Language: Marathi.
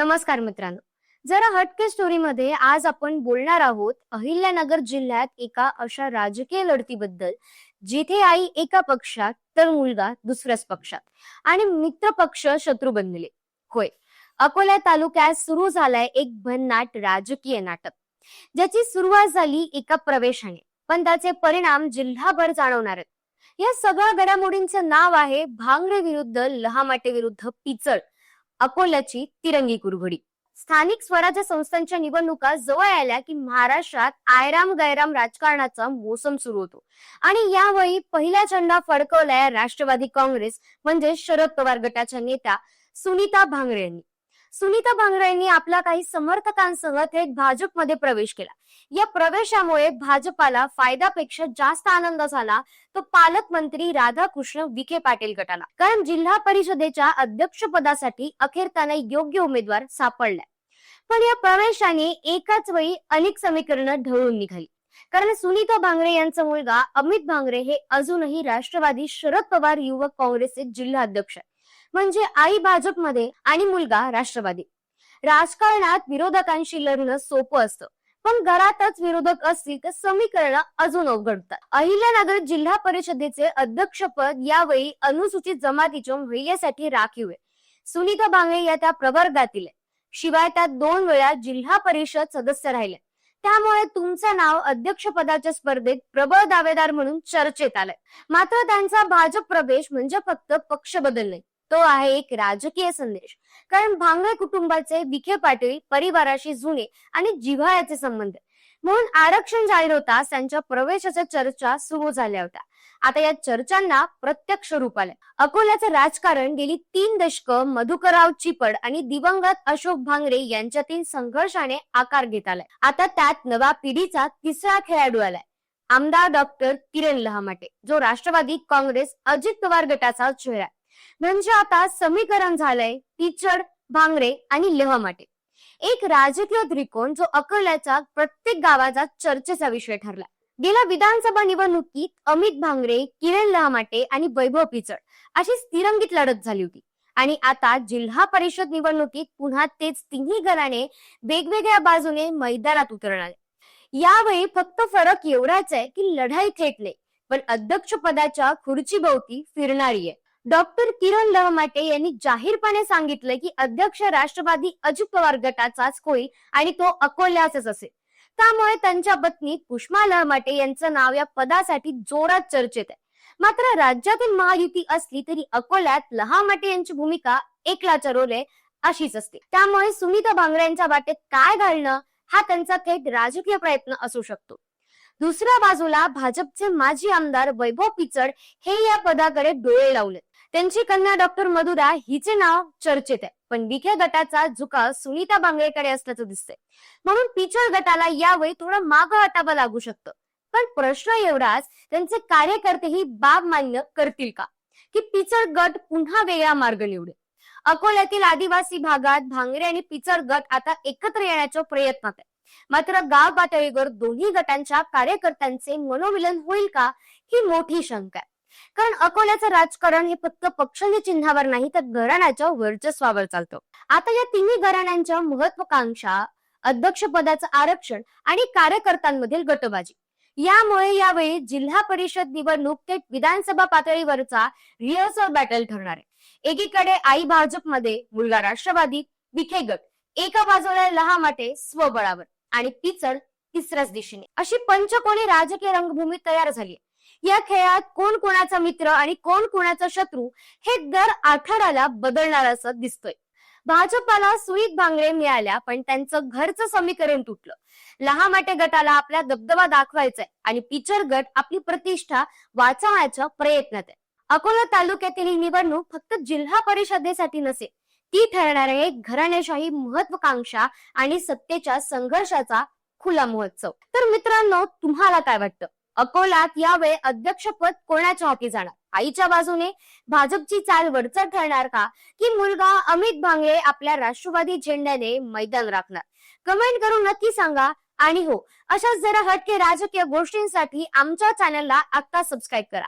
नमस्कार मित्रांनो. जरा हटके स्टोरीमध्ये आज आपण बोलणार आहोत अहिल्यानगर जिल्ह्यात एका अशा राजकीय लढतीबद्दल. जिथे आई एका पक्षात तर मुलगा दुसऱ्याच पक्षात. आणि मित्र पक्ष शत्रू बनले होय. अकोला तालुक्यात सुरू झालाय एक भन्नाट राजकीय नाटक. ज्याची सुरुवात झाली एका प्रवेशाने. पण त्याचे परिणाम जिल्हाभर जाणवणार आहेत. या सगळ्या घडामोडींचं नाव आहे भांगरे विरुद्ध लहामाटे विरुद्ध पिचळ. अकोल्याची तिरंगी कुरघोडी. स्थानिक स्वराज्य संस्थांच्या निवडणुका जवळ आल्या की महाराष्ट्रात आयराम गैराम राजकारणाचा मोसम सुरू होतो. आणि यावेळी पहिला झेंडा फडकवलाय राष्ट्रवादी काँग्रेस म्हणजे शरद पवार गटाच्या नेत्या सुनीता भांगरे यांनी. सुनीता भांगरे यांनी आपल्या काही समर्थकांसह थेट भाजपमध्ये प्रवेश केला. या प्रवेशामुळे भाजपाला फायद्यापेक्षा जास्त आनंद झाला. तो पालकमंत्री राधाकृष्ण विखे पाटील गटाला. कारण जिल्हा परिषदेच्या अध्यक्षपदासाठी अखेर त्यांना योग्य उमेदवार सापडलाय पण या प्रवेशाने एकाच वेळी अनेक समीकरणं ढळून निघाली. कारण सुनीता भांगरे यांचा मुलगा अमित भांगरे हे अजूनही राष्ट्रवादी शरद पवार युवक काँग्रेसचे जिल्हा अध्यक्ष आहेत. म्हणजे आई भाजपमध्ये आणि मुलगा राष्ट्रवादी. राजकारणात विरोधकांशी लढणं सोपं असतं. पण घरातच विरोधक असतील तर समीकरण अजून अवघडतात. अहिल्यानगर जिल्हा परिषदेचे अध्यक्षपद यावेळी अनुसूचित जमातीच्या महिलेसाठी राखीव आहे. सुनीता भांगरे या त्या प्रवर्गातील आहे. शिवाय त्या दोन वेळा जिल्हा परिषद सदस्य राहिले. त्यामुळे तुमचं नाव अध्यक्षपदाच्या स्पर्धेत प्रबळ दावेदार म्हणून चर्चेत आलंय. मात्र त्यांचा भाजप प्रवेश म्हणजे फक्त पक्ष बदल नाही तो आहे एक राजकीय संदेश. कारण भांगरे कुटुंबाचे विखे पाटील परिवाराशी जुने आणि जिव्हाळ्याचे संबंध. म्हणून आरक्षण जाहीर होताच त्यांच्या प्रवेशाच्या चर्चा सुरू झाल्या होत्या. आता या चर्चांना प्रत्यक्ष रूप आलंय. अकोल्याचं राजकारण गेली तीन दशक मधुकरराव चिपड आणि दिवंगत अशोक भांगरे यांच्यातील संघर्षाने आकार घेत आलाय. आता त्यात नव्या पिढीचा तिसरा खेळाडू आलाय. आमदार डॉक्टर किरण लहामाटे जो राष्ट्रवादी काँग्रेस अजित पवार गटाचा चेहरा आहे. म्हणजे आता समीकरण झालंय तिचड भांगरे आणि लेहमाटे. एक राजकीय त्रिकोण जो अकोल्याचा प्रत्येक गावाचा चर्चेचा विषय ठरला. गेल्या विधानसभा निवडणुकीत अमित भांगरे किरण लहामाटे आणि वैभव पिचड अशी तिरंगीत लढत झाली होती. आणि आता जिल्हा परिषद निवडणुकीत पुन्हा तेच तिन्ही गणाने वेगवेगळ्या बाजूने मैदानात उतरणार. यावेळी फक्त फरक एवढाच आहे की लढाई थेट नाही पण अध्यक्ष पदाच्या खुर्ची भोवती फिरणारी आहे. डॉक्टर किरण लहमाटे यांनी जाहीरपणे सांगितलं की अध्यक्ष राष्ट्रवादी अजित पवार गटाचाच होईल आणि तो अकोल्याचाच असेल. त्यामुळे त्यांच्या पत्नी पुष्मा लहमाटे यांचं नाव या पदासाठी जोरात चर्चेत आहे. मात्र राज्यातील महायुती असली तरी अकोल्यात लहामाटे यांची भूमिका एकला चरवले अशीच असते. त्यामुळे सुनीता भांगरे यांच्या वाटेत काय घालणं हा त्यांचा थेट राजकीय प्रयत्न असू शकतो. दुसऱ्या बाजूला भाजपचे माजी आमदार वैभव पिचड हे या पदाकडे डोळे लावलेत. त्यांची कन्या डॉक्टर मधुरा हिचे नाव चर्चेत आहे. पण विखे गटाचा झुकाव सुनीता बांगळेकडे असल्याचं दिसतंय. म्हणून पिचर गटाला यावेळी थोडं मागं हटावं लागू शकतं. पण प्रश्न एवढाच त्यांचे कार्यकर्ते ही बाब मान्य करतील का? की पिचर गट पुन्हा वेगळा मार्ग निवडेल? अकोल्यातील आदिवासी भागात भांगरे आणि पिचर गट आता एकत्र येण्याच्या प्रयत्नात आहे मात्र गाव पातळीवर दोन्ही गटांच्या कार्यकर्त्यांचे मनोमिलन होईल का? ही मोठी शंका आहे. कारण अकोल्याचं राजकारण हे फक्त पक्षाच्या चिन्हावर नाही तर घराण्याच्या वर्चस्वावर चालतं. आता या तिन्ही घराण्यांच्या महत्वाकांक्षा अध्यक्षपदाचं आरक्षण आणि कार्यकर्त्यांमधील गटबाजी. यामुळे यावेळी जिल्हा परिषद निवडणूक थेट विधानसभा पातळीवरचा रिहर्सल बॅटल ठरणार आहे. एकीकडे आई भाजपमध्ये मुलगा राष्ट्रवादी विखे गट. एका बाजूला लहामाटे स्वबळावर आणि पिचड तिसऱ्याच दिशेने. अशी पंचकोणी राजकीय रंगभूमी तयार झाली या खेळात कोण कोणाचा मित्र आणि कोण कोणाचा शत्रू हे दर आठवड्याला बदलणार असं दिसतोय. भाजपाला सुईत भांगडे मिळाल्या पण त्यांचं घरचं समीकरण तुटलं. लहामाटे गटाला आपला दबदबा दाखवायचाय आणि पिचर गट आपली प्रतिष्ठा वाचवण्याच्या प्रयत्नात आहे. अकोला तालुक्यातील ही निवडणूक फक्त जिल्हा परिषदेसाठी नसेल ती ठरणार आहे घराण्याशाही महत्वाकांक्षा आणि सत्तेच्या संघर्षाचा खुला महोत्सव. तर मित्रांनो तुम्हाला काय वाटतं? अकोलात यावेळी अध्यक्षपद कोणाच्या हाती जाणार? आईच्या बाजूने भाजपची चाल वरचढ ठरणार का? की मुलगा अमित भांगरे आपल्या राष्ट्रवादी झेंड्याने मैदान राखणार? कमेंट करून नक्की सांगा. आणि हो अशाच जरा हटके राजकीय गोष्टींसाठी आमच्या चॅनलला आत्ता सबस्क्राईब करा.